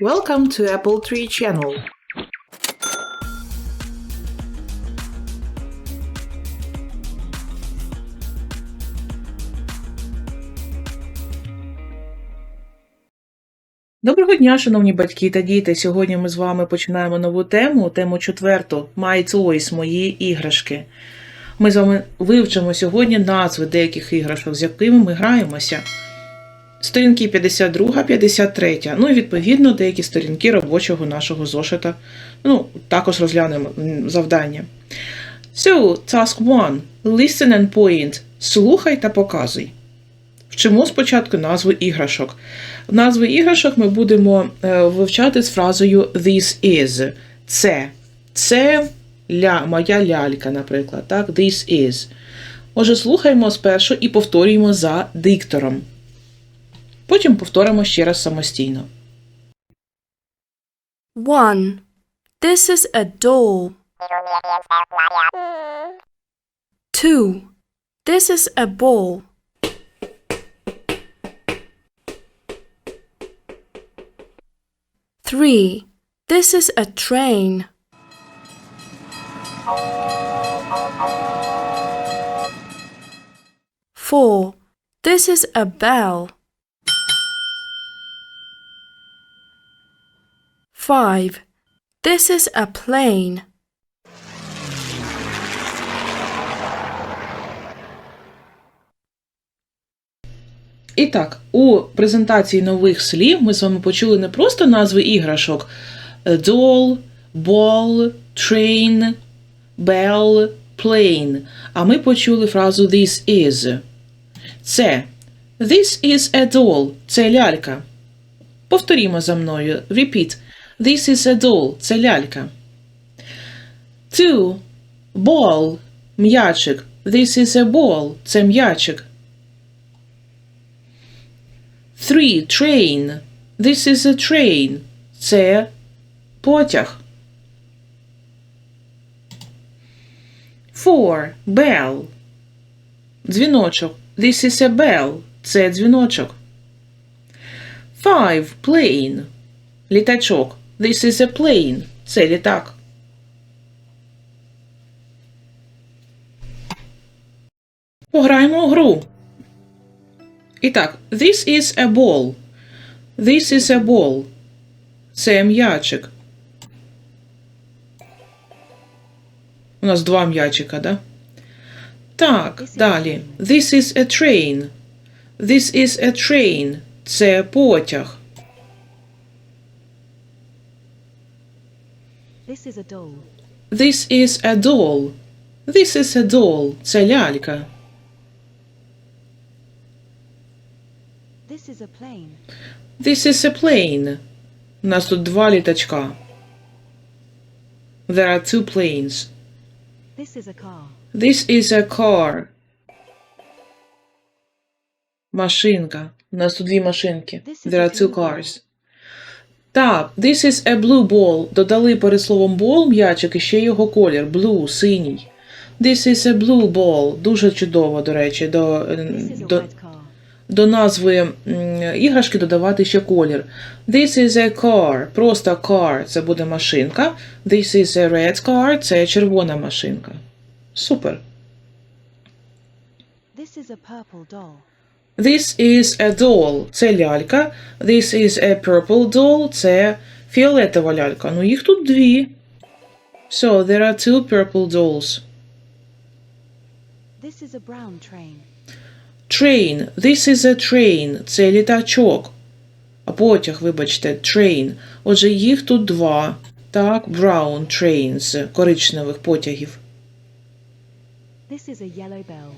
Welcome to Apple Tree Channel. Доброго дня, шановні батьки та діти. Сьогодні ми з вами починаємо нову тему, тему четверту My Toys, мої іграшки. Ми з вами вивчимо сьогодні назви деяких іграшок, з якими ми граємося. Сторінки 52, 53. Ну і відповідно деякі сторінки робочого нашого зошита. Ну, також розглянемо завдання. So, task 1. Listen and point. Слухай та показуй. Вчимо спочатку назви іграшок. Назви іграшок ми будемо е, вивчати з фразою this is. Це. Це ля, моя лялька, наприклад. Так? This is. Отже, слухаємо спершу і повторюємо за диктором. Потім повторимо ще раз самостійно. 1. This is a doll. 2. This is a ball. 3. This is a train. 4. This is a bell. 5. This is a plane. І так, у презентації нових слів ми з вами почули не просто назви іграшок: doll, ball, train, bell, plane. А ми почули фразу this is. Це. This is a doll. Це лялька. Повторімо за мною. Repeat. This is a doll. Це лялька. Two. Ball. М'ячик. This is a ball. Це м'ячик. Three. Train. This is a train. Це потяг. Four. Bell. Дзвіночок. This is a bell. Це дзвіночок. Five. Plane. Літачок. This is a plane. Це літак. Пограємо у гру. І так, this is a ball. This is a ball. Це м'ячик. У нас два м'ячика, да? Так, далі. This is a train. This is a train. Це потяг. This is a doll. This is a doll. This is a doll. Це лялька. This is a plane. This is a plane. У нас тут два літачка. There are two planes. This is a car. This is a car. Машинка. У нас тут дві машинки. This is There a are two blue ball. cars. Так, this is a blue ball. Додали перед словом ball м'ячик і ще його колір. Blue, синій. This is a blue ball. Дуже чудово, до речі, до, до, до назви іграшки додавати ще колір. This is a car. Просто car це буде машинка. This is a red car це червона машинка. Супер. This is a purple doll. This is a doll. Це лялька. This is a purple doll. Це фіолетова лялька. Ну, їх тут дві. So, there are two purple dolls. This is a brown train. Train. This is a train. Це літачок. А потяг, вибачте, train. Отже, їх тут два. Так, brown trains. Коричневих потягів. This is a yellow bell.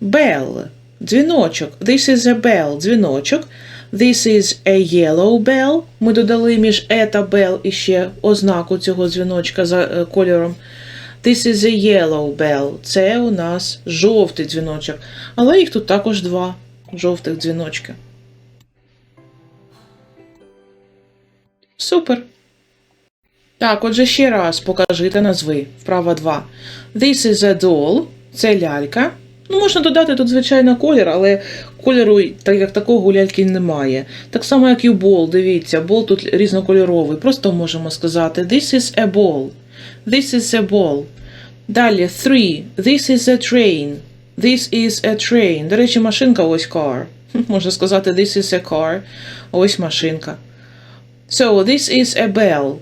Bell. Дзвіночок. This is a bell. Дзвіночок. This is a yellow bell. Ми додали між e та bell іще ознаку цього дзвіночка за е, кольором. This is a yellow bell. Це у нас жовтий дзвіночок. Але їх тут також два жовтих дзвіночки. Супер. Так, отже, ще раз покажи та назви. Вправа 2. This is a doll. Це лялька. Ну, можна додати тут, звичайно, колір, але кольору так як такого у ляльки немає. Так само, як і ball, дивіться, бол тут різнокольоровий. Просто можемо сказати This is a ball. This is a ball. Далі three. This is a train. This is a train. До речі, машинка ось car. Можна сказати This is a car. Ось машинка. So, this is a bell.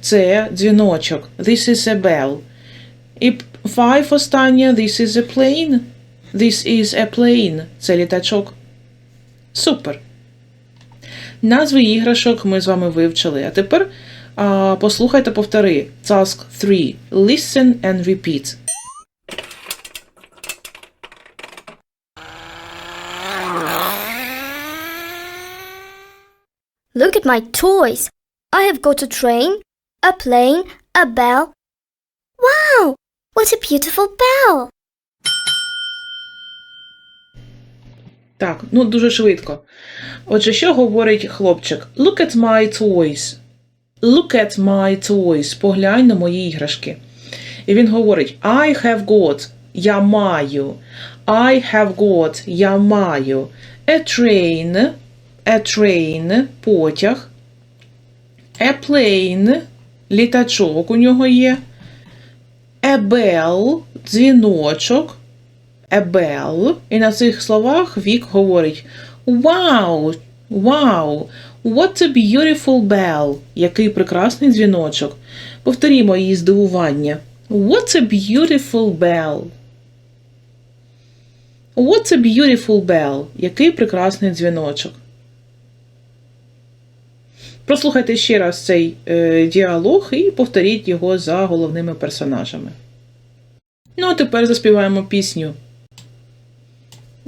Це дзвіночок. This is a bell. І five останнє. This is a plane. This is a plane. Це літачок. Супер. Назви іграшок ми з вами вивчили. А тепер а, послухайте повтори. Task 3. Listen and repeat. Look at my toys. I have got a train, a plane, a bell. Wow! What a beautiful bell! Так, ну дуже швидко. Отже, що говорить хлопчик? Look at my toys. Look at my toys. Поглянь на мої іграшки. І він говорить: I have got. Я маю. I have got. Я маю. A train. A train. Потяг. A plane. Літачок у нього є. A bell. Дзвіночок. Bell. І на цих словах Вік говорить Wow! Wow! What a beautiful bell! Який прекрасний дзвіночок. Повторімо її здивування. What a beautiful bell! What a beautiful bell! Який прекрасний дзвіночок. Прослухайте ще раз цей е, діалог і повторіть його за головними персонажами. Ну, а тепер заспіваємо пісню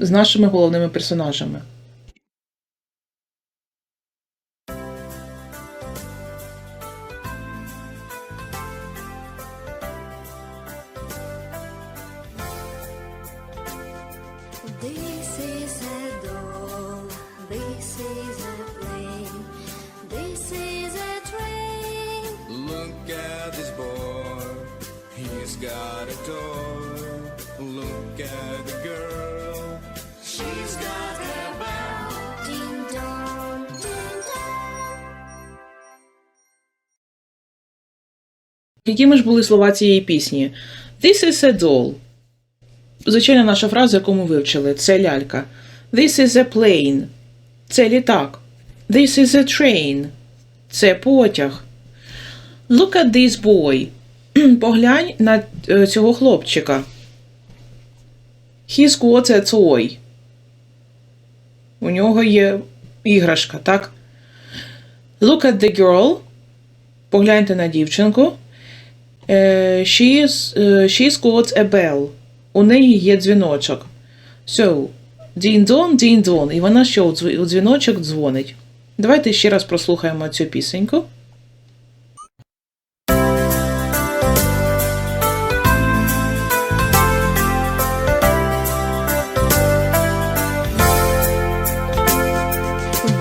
з нашими головними персонажами. This is a doll, this is a plane, this is a train. Look at this boy, he's got a toy. Look at the girl, she's got. Якими ж були слова цієї пісні? This is a doll. Звичайна наша фраза, яку ми вивчили, це лялька. This is a plane. Це літак. This is a train. Це потяг. Look at this boy. Поглянь на е, цього хлопчика. He's got a toy. У нього є іграшка, так? Look at the girl. Погляньте на дівчинку. She She's, е, she's got a bell. У неї є дзвіночок. So, дін-дон, дін-дон. І вона що у дзвіночок дзвонить. Давайте ще раз прослухаємо цю пісеньку.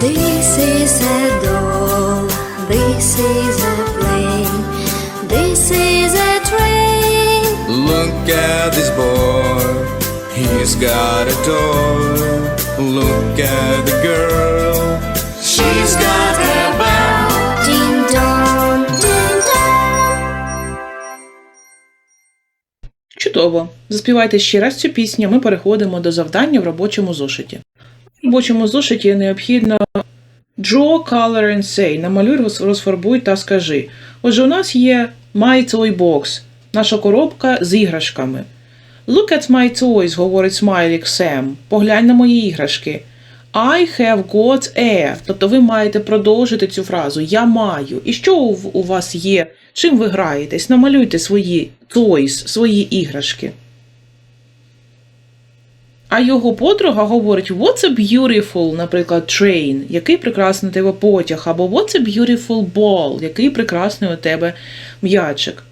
This is a doll, this is a plane, this is a train. Look at this boy, he's got a toy. Look at the girl, she's got a bell. Ding dong, ding dong. Чудово. Заспівайте ще раз цю пісню. Ми переходимо до завдання в робочому зошиті. В робочому зошиті необхідно draw, color and say. Намалюй, розфарбуй та скажи. Отже, у нас є My Toy Box, наша коробка з іграшками. Look at my toys, говорить смайлік Сем. Поглянь на мої іграшки. I have got a. Тобто ви маєте продовжити цю фразу. Я маю. І що у, вас є? Чим ви граєтесь? Намалюйте свої toys, свої іграшки. А його подруга говорить What's a beautiful, наприклад, train, який прекрасний у тебе потяг, або What's a beautiful ball, який прекрасний у тебе м'ячик.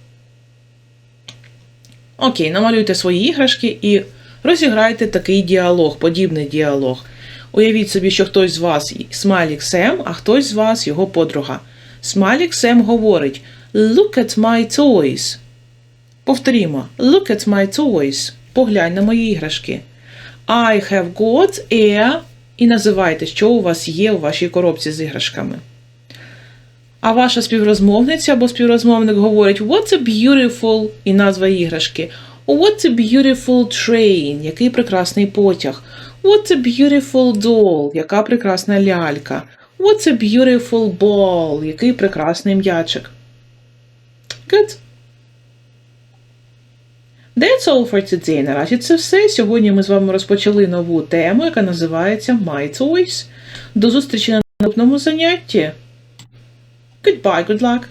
Окей, намалюйте свої іграшки і розіграйте такий діалог, подібний діалог. Уявіть собі, що хтось з вас Смайлік Сем, а хтось з вас його подруга. Смайлік Сем говорить Look at my toys. Повторімо Look at my toys. Поглянь на мої іграшки. I have got a і називайте, що у вас є у вашій коробці з іграшками. А ваша співрозмовниця або співрозмовник говорить What's a beautiful і назва іграшки. What's a beautiful train? Який прекрасний потяг. What's a beautiful doll? Яка прекрасна лялька. What's a beautiful ball? Який прекрасний м'ячик. Good. That's all for today. Наразі це все. Сьогодні ми з вами розпочали нову тему, яка називається My Toys. До зустрічі на наступному занятті. Goodbye, good luck.